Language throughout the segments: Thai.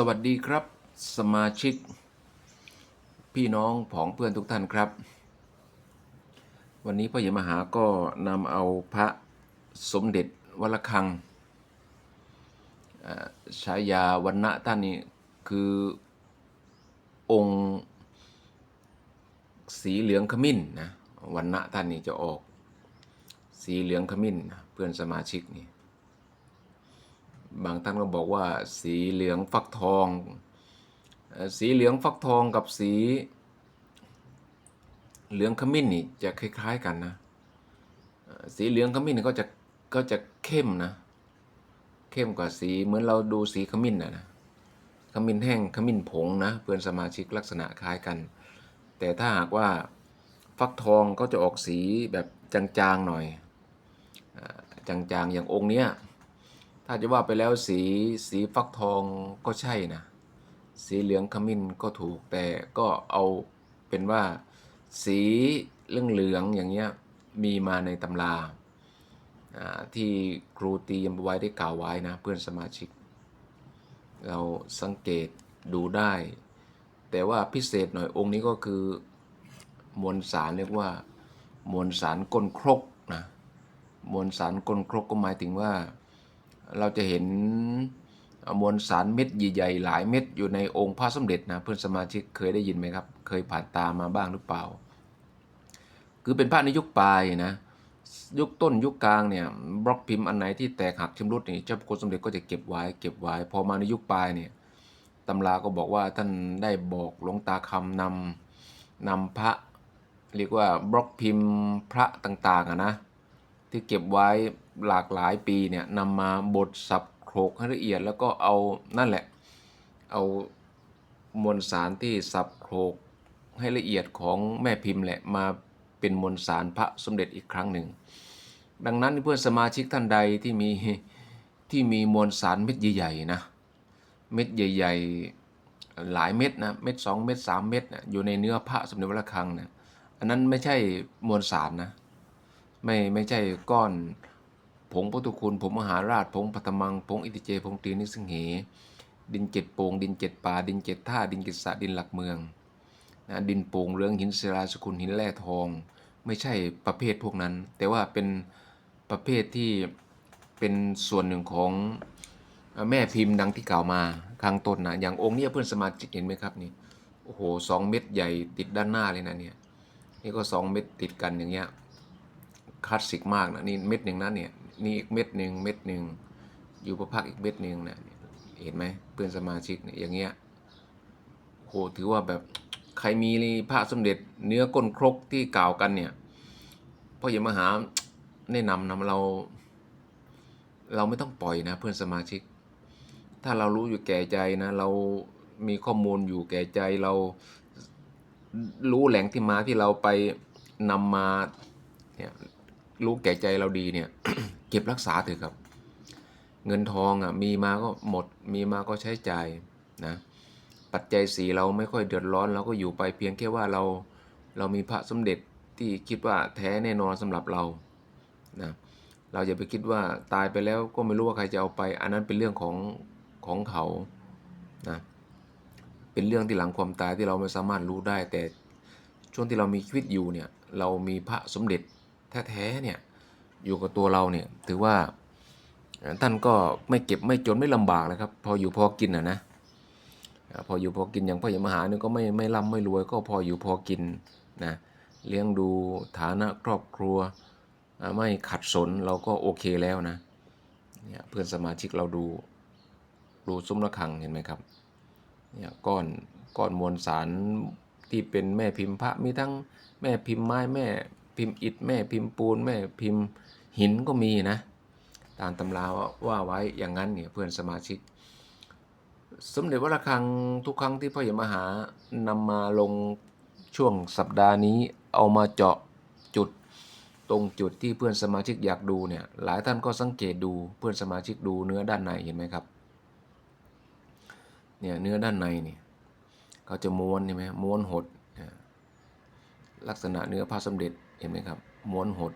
สวัสดีครับ สมาชิก พี่น้องผองเพื่อนทุกท่านครับ วันนี้พ่อใหญ่มหาก็นำเอาพระสมเด็จวัลคังฉายาวันณะท่านนี้คือองค์สีเหลืองขมิ้นนะวันณะท่านนี้จะออกสีเหลืองขมิ้นนะเพื่อนสมาชิกนี่ บางท่านก็บอกว่าสีเหลืองฟักทอง สีเหลืองฟักทองกับสี เหลืองขมิ้นนี่จะคล้าย ๆ กันนะ สีเหลืองขมิ้นก็จะก็จะเข้มนะ เข้มกว่าสีเหมือนเราดูสีขมิ้นนะนะขมิ้นแห้งขมิ้นผงนะเพื่อนสมาชิกลักษณะคล้ายกัน แต่ถ้าหากว่าฟักทองก็จะออกสีแบบจางๆหน่อยจางๆอย่างองค์เนี้ย ถ้าจะว่าไปแล้วสีสีฟักทองก็ใช่นะ สีเหลืองขมิ้นก็ถูกแต่ก็เอาเป็นว่าสีเหลืองเหลืองอย่างเงี้ยมีมาในตำราอ่าที่ครูตียมไว้ได้กล่าวไว้นะเพื่อนสมาชิก เราสังเกตดูได้ แต่ว่าพิเศษหน่อยองค์นี้ก็คือมวลสารเรียกว่ามวลสารก้นครกนะมวลสารก้นครกก็หมายถึงว่า เราจะเห็นมวลสารเม็ดใหญ่ๆหลายเม็ดอยู่ในองค์พระสมเด็จนะเพื่อนสมาชิกเคยได้ยินไหมครับ เคยผ่านตามาบ้างหรือเปล่า คือเป็นพระในยุคปลายนะยุคต้นยุคกลางเนี่ยบล็อกพิมพ์อันไหนที่แตกหักชำรุดนี่เจ้าพระคุณสมเด็จก็จะเก็บไว้เก็บไว้พอมาในยุคปลายเนี่ยตำราก็บอกว่าท่านได้บอกหลวงตาคำนำนำพระ เรียกว่าบล็อกพิมพ์พระต่างๆอะนะ ที่เก็บไว้หลากหลายปีเนี่ยนำมาบดสับโขลกให้ละเอียด แล้วก็เอานั่นแหละ เอามวลสารที่สับโขลกให้ละเอียดของแม่พิมพ์แหละมาเป็นมวลสารพระสมเด็จอีกครั้งหนึ่ง ดังนั้นเพื่อนสมาชิกท่านใดที่มีที่มีมวลสารเม็ดใหญ่ๆนะเม็ดใหญ่ ๆหลายเม็ดนะเม็ดสองเม็ดสามเม็ดนะอยู่ในเนื้อพระสมเด็จวัดระฆังนะอันนั้นไม่ใช่มวลสารนะ ไม่ไม่ใช่ก้อนผงพุทธคุณผงมหาราชผงปัตมังผงอิติเจผงตีนิสิงเห ดินเจ็ดโป่งดินเจ็ดป่าดินเจ็ดท่าดินเจ็ดสะดินหลักเมืองนะดินโป่งเรืองหินศิลาสกุลหินแร่ทอง ไม่ใช่ประเภทพวกนั้น แต่ว่าเป็นประเภทที่เป็นส่วนหนึ่งของแม่พิมพ์ดังที่กล่าวมาข้างต้นนะอย่างองค์นี้เพื่อนสมาชิกเห็นไหมครับนี่โอ้โหสองเม็ดใหญ่ติดด้านหน้าเลยนะเนี่ยนี่ก็สองเม็ดติดกันอย่างเงี้ย คลาสสิกมากนะนี่เม็ดหนึ่งนะเนี่ยนี่อีกเม็ดหนึ่งเม็ดหนึ่งอยู่ประพักอีกเม็ดหนึ่งนะเห็นไหมเพื่อนสมาชิกเนี่ยอย่างเงี้ยโหถือว่าแบบใครมีพระสมเด็จเนื้อก้นครกที่กล่าวกันเนี่ยพ่ออย่มหาแนะนำนะเรา เราไม่ต้องปล่อยนะเพื่อนสมาชิก ถ้าเรารู้อยู่แก่ใจนะ เรามีข้อมูลอยู่แก่ใจเรารู้แหล่งที่มาที่เราไปนำมาเนี่ย รู้แก่ใจเราดีเนี่ย เก็บรักษาเถอะครับ เงินทองอะมีมาก็หมด มีมาก็ใช้จ่ายนะปัจจัยสีเราไม่ค่อยเดือดร้อนเราก็อยู่ไปเพียงแค่ว่าเราเรามีพระสมเด็จที่คิดว่าแท้แน่นอนสำหรับเรานะเราอย่าไปคิดว่าตายไปแล้วก็ไม่รู้ว่าใครจะเอาไป อันนั้นเป็นเรื่องของของเขานะเป็นเรื่องที่หลังความตายที่เราไม่สามารถรู้ได้ แต่ช่วงที่เรามีชีวิตอยู่เนี่ยเรามีพระสมเด็จ แท้ๆเนี่ยอยู่กับตัวเราเนี่ยถือว่าท่านก็ไม่เก็บไม่จนไม่ลำบากเลยครับ พออยู่พอกินอะนะพออยู่พอกินอย่างพ่อใหญ่มหาเนี่ยก็ไม่ไม่ร่ำไม่รวย ก็พออยู่พอกินนะเลี้ยงดูฐานะครอบครัว ไม่ขัดสนเราก็โอเคแล้วนะเนี่ยเพื่อนสมาชิกเราดูดูซุ้มระฆังเห็นไหมครับเนี่ยก้อนก้อนมวลสารที่เป็นแม่พิมพ์พระมีทั้งแม่พิมพ์ไม้แม่ พิมพ์อิฐแม่พิมพ์ปูนแม่พิมพ์หินก็มีนะ ตามตำราว่าว่าไว้อย่างนั้นเนี่ยเพื่อนสมาชิก สมเด็จวัดระฆังทุกครั้งที่พ่อใหญ่มหานำมาลงช่วงสัปดาห์นี้เอามาเจาะจุดตรงจุดที่เพื่อนสมาชิกอยากดูเนี่ยหลายท่านก็สังเกตดูเพื่อนสมาชิกดูเนื้อด้านในเห็นไหมครับเนี่ยเนื้อด้านในเนี่ยเขาจะม้วนใช่ไหมม้วนหด ลักษณะเนื้อผ้าสํเด็จเห็นไหมครับม้วนหด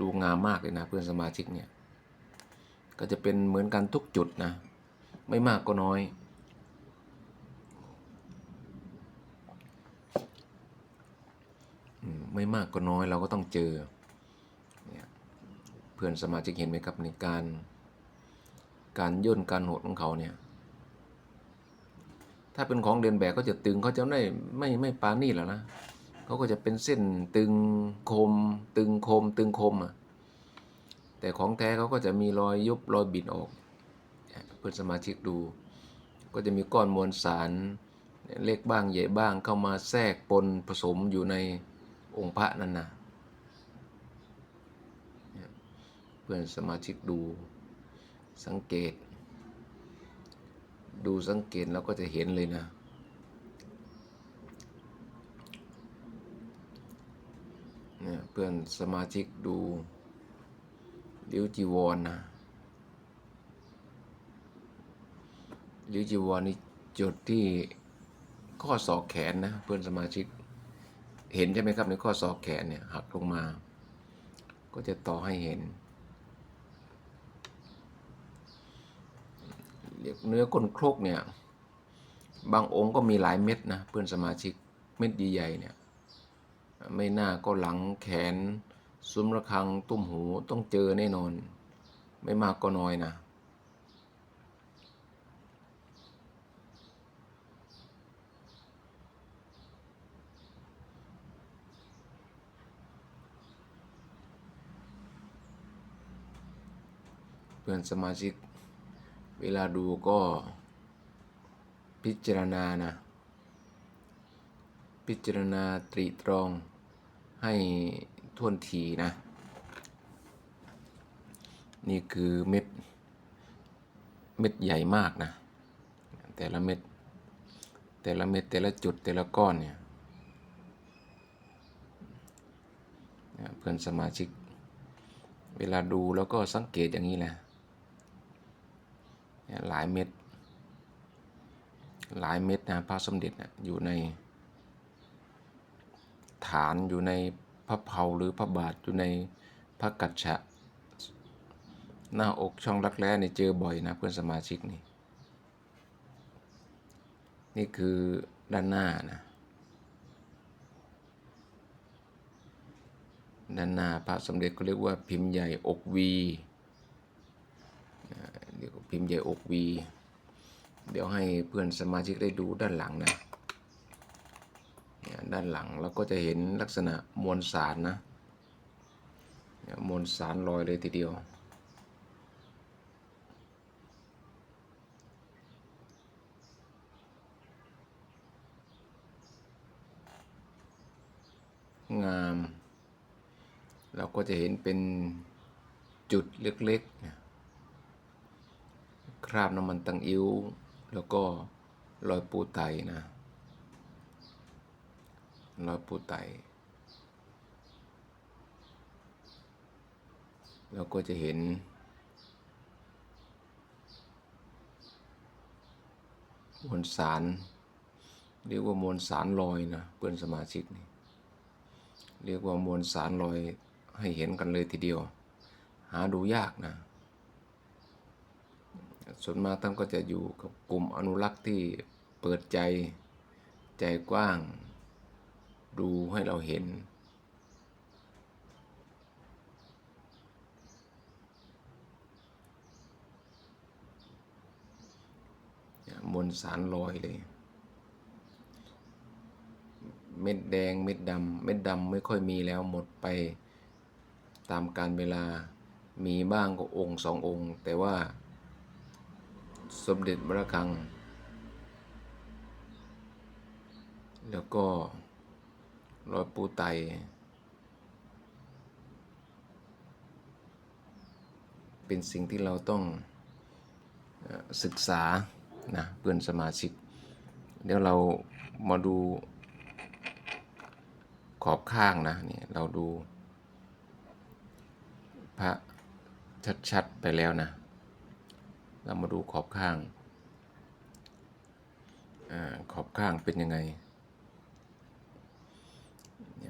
ดูงามมากเลยนะเพื่อนสมาชิกเนี่ยก็จะเป็นเหมือนกันทุกจุดนะ ไม่มากก็น้อย ไม่มากก็น้อยเราก็ต้องเจอเพื่อนสมาชิกเห็นไหมครับในการ การย่นการหดของเขาเนี่ยถ้าเป็นของเดินแบบก็จะตึงเขาจะไม่ไม่ไม่ปานี่แล้วนะ เขาก็จะเป็นเส้นตึงคม ตึงคม ตึงคมอะแต่ของแท้เขาก็จะมีรอยยุบรอยบิดออก เพื่อนสมาชิกดู ก็จะมีก้อนมวลสารเล็กบ้างใหญ่บ้างเข้ามาแทรกปนผสมอยู่ในองค์พระนั่นนะเนี่ยเพื่อนสมาชิกดูสังเกต ดูสังเกตแล้วก็จะเห็นเลยนะ เนี่ยเพื่อนสมาชิกดูลิ้วจีวรนนะลิ้วจีวรนนี่จุดที่ข้อศอกแขนนะเพื่อนสมาชิกเห็นใช่ไหมครับในข้อศอกแขนเนี่ยหักลงมา ก็จะต่อให้เห็นเรียกเนื้อก้นครกเนี่ย บางองค์ก็มีหลายเม็ดนะเพื่อนสมาชิกเม็ดใหญ่ๆเนี่ย ไม่หน้าก็หลังแขน ซุ้มระฆังตุ้มหูต้องเจอแน่นอน ไม่มากก็น้อยนะ เพื่อนสมาชิก เวลาดูก็พิจารณานะ พิจารณาตรีตรองให้ท่วนทีนะ นี่คือเม็ด เม็ดใหญ่มากนะ แต่ละเม็ด แต่ละเม็ดแต่ละจุดแต่ละก้อนเนี่ยเพื่อนสมาชิก เวลาดูแล้วก็สังเกตอย่างนี้แหละหลายเม็ด หลายเม็ดนะพระสมเด็จนะอยู่ใน ฐานอยู่ในพระเพาหรือพระบาทอยู่ในพระกัจฉะหน้าอกช่องรักแร้เนี่ยเจอบ่อยนะเพื่อนสมาชิกนี่ นี่คือด้านหน้านะด้านหน้าพระสมเด็จก็เรียกว่าพิมพ์ใหญ่อกวีเรียวพิมพ์ใหญ่อกวี เดี๋ยวให้เพื่อนสมาชิกได้ดูด้านหลังนะ ด้านหลังเราก็จะเห็นลักษณะมวลสารนะมวลสารลอยเลยทีเดียว งาม เราก็จะเห็นเป็นจุดเล็กๆ คราบน้ำมันตังอิ้ว แล้วก็รอยปูไตนะ รอยปูไต เราก็จะเห็น มวลสาร เรียกว่ามวลสารลอยนะเพื่อนสมาชิกนี่เรียกว่ามวลสารลอยให้เห็นกันเลยทีเดียว หาดูยากนะ ส่วนมากท่านก็จะอยู่กับกลุ่มอนุรักษ์ที่เปิดใจใจกว้าง ดูให้เราเห็น มวลสารลอยเลย เม็ดแดงเม็ดดำเม็ดดำไม่ค่อยมีแล้วหมดไปตามการเวลามีบ้างก็องค์สององค์ แต่ว่า สมเด็จพระคัง แล้วก็ รอยปูไต เป็นสิ่งที่เราต้องศึกษานะเพื่อนสมาชิก เดี๋ยวเรามาดูขอบข้างนะนี่เราดู พระชัดๆไปแล้วนะ เรามาดูขอบข้างอขอบข้างเป็นยังไง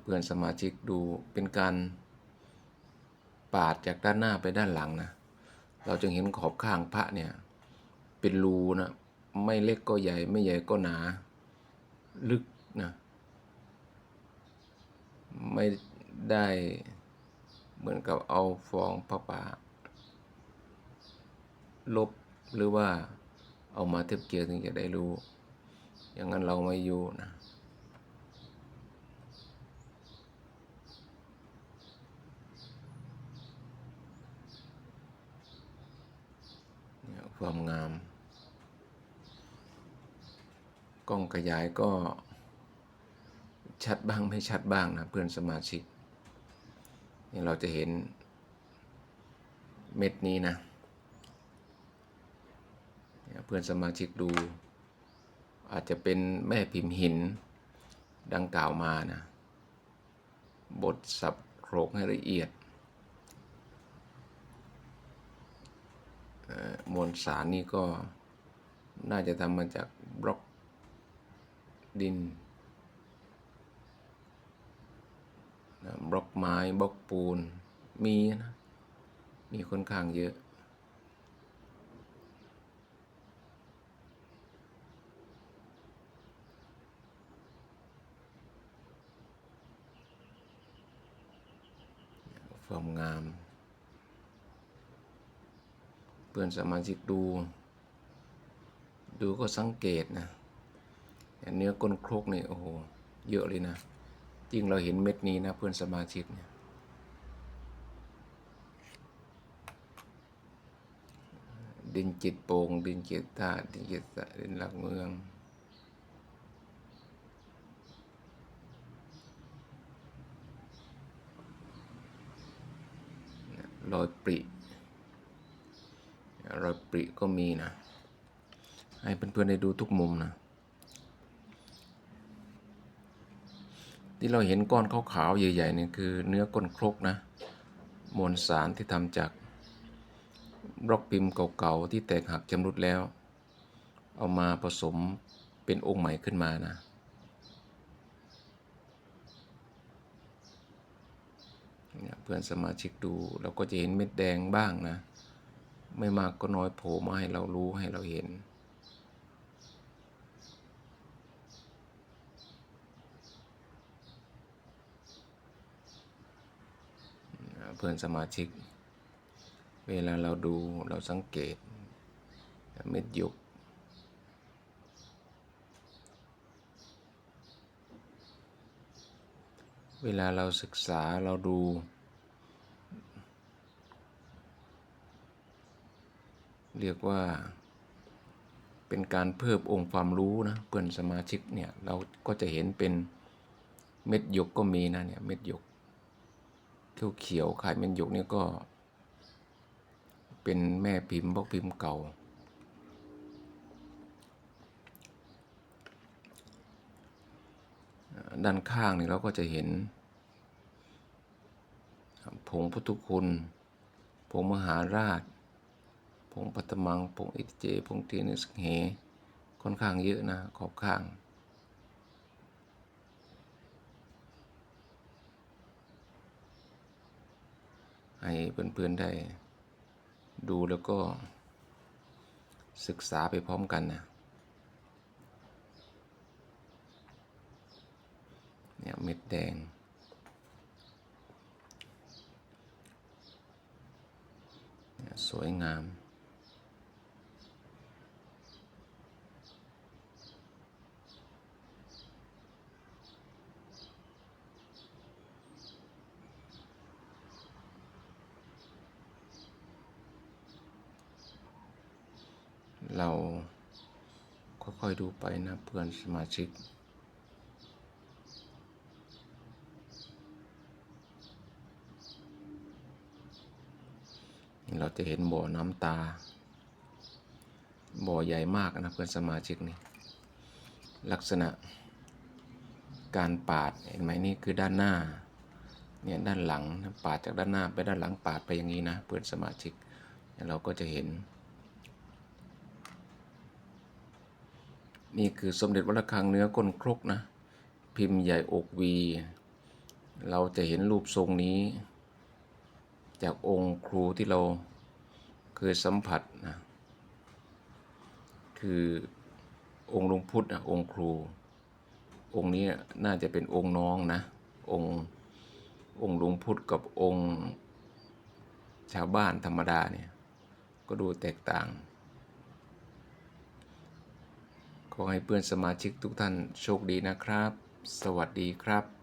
เพื่อนสมาชิกดูเป็นการปาดจากด้านหน้าไปด้านหลังนะ เราจึงเห็นขอบข้างพระเนี่ย เป็นรูนะ ไม่เล็กก็ใหญ่ไม่ใหญ่ก็หนา ลึกนะ ไม่ได้เหมือนกับเอาฟองพระป่า ลบหรือว่าเอามาเทียบเกียร์ถึงจะได้รู้ อย่างนั้นเราไม่อยู่นะ เนี่ย ความงาม กล้องขยายก็ชัดบ้างไม่ชัดบ้างนะเพื่อนสมาชิกนี่เราจะเห็นเม็ดนี้นะเนี่ยเพื่อนสมาชิกดู อาจจะเป็นแม่พิมพ์หินดังกล่าวมานะ บทสับโครกให้ละเอียดเอ่อ มวลสารนี่ก็น่าจะทำมาจากบล็อกดินนะบล็อกไม้บล็อกปูนมีนะมีค่อนข้างเยอะความงาม เพื่อนสมาชิกดู ดูก็สังเกตนะเนื้อก้นครกนี่โอ้โหเยอะเลยนะจริงเราเห็นเม็ดนี้นะเพื่อนสมาชิกเนี่ยดินจิตโปงดินจิตธาตุดินจิตดินหลักเมืองรอยปริ รอยปริก็มีนะ ให้เพื่อนๆได้ดูทุกมุมนะ ที่เราเห็นก้อนขาวๆใหญ่ๆนี่คือเนื้อก้นครกนะ มวลสารที่ทำจากบล็อกพิมพ์เก่าๆที่แตกหักชำรุดแล้ว เอามาผสมเป็นองค์ใหม่ขึ้นมานะเนี่ยเพื่อนสมาชิกดูเราก็จะเห็นเม็ดแดงบ้างนะ ไม่มากก็น้อยโผล่มาให้เรารู้ให้เราเห็น เพื่อนสมาชิก เวลาเราดูเราสังเกตเม็ดหยกเวลาเราศึกษาเราดู เรียกว่า เป็นการเพิ่มองค์ความรู้นะเพื่อนสมาชิกเนี่ยเราก็จะเห็นเป็นเม็ดหยกก็มีนะเนี่ยเม็ดหยกเขียวเขียวๆคล้ายเม็ดหยกเนี่ยก็ เป็นแม่พิมพ์บล็อกพิมพ์เก่าด้านข้างนี่เราก็จะเห็น ผงพุทธคุณ ผงมหาราช ผงปัตมังผงอิติเจผงเทียนิสเหค่อนข้างเยอะนะ ขอบข้าง ให้เพื่อนๆได้ดูแล้วก็ศึกษาไปพร้อมกันนะเนี่ยเม็ดแดง สวยงาม เรา ค่อยๆดูไปนะเพื่อนสมาชิก เราจะเห็นบ่อน้ำตา บ่อใหญ่มากนะเพื่อนสมาชิกนี่ ลักษณะการปาดเห็นไหมนี่คือด้านหน้าเนี่ยด้านหลังปาดจากด้านหน้าไปด้านหลังปาดไปอย่างนี้นะเพื่อนสมาชิกเราก็จะเห็น นี่คือสมเด็จวัดระฆังเนื้อก้นครกนะ พิมพ์ใหญ่อกวี เราจะเห็นรูปทรงนี้ จากองค์ครูที่เราเคยสัมผัสนะคือองค์หลวงพุทธนะองค์ครู องค์นี้น่าจะเป็นองค์น้องนะ องค์องค์หลวงพุทธกับองค์ชาวบ้านธรรมดาเนี่ยก็ดูแตกต่าง ขอให้เพื่อนสมาชิกทุกท่านโชคดีนะครับ สวัสดีครับ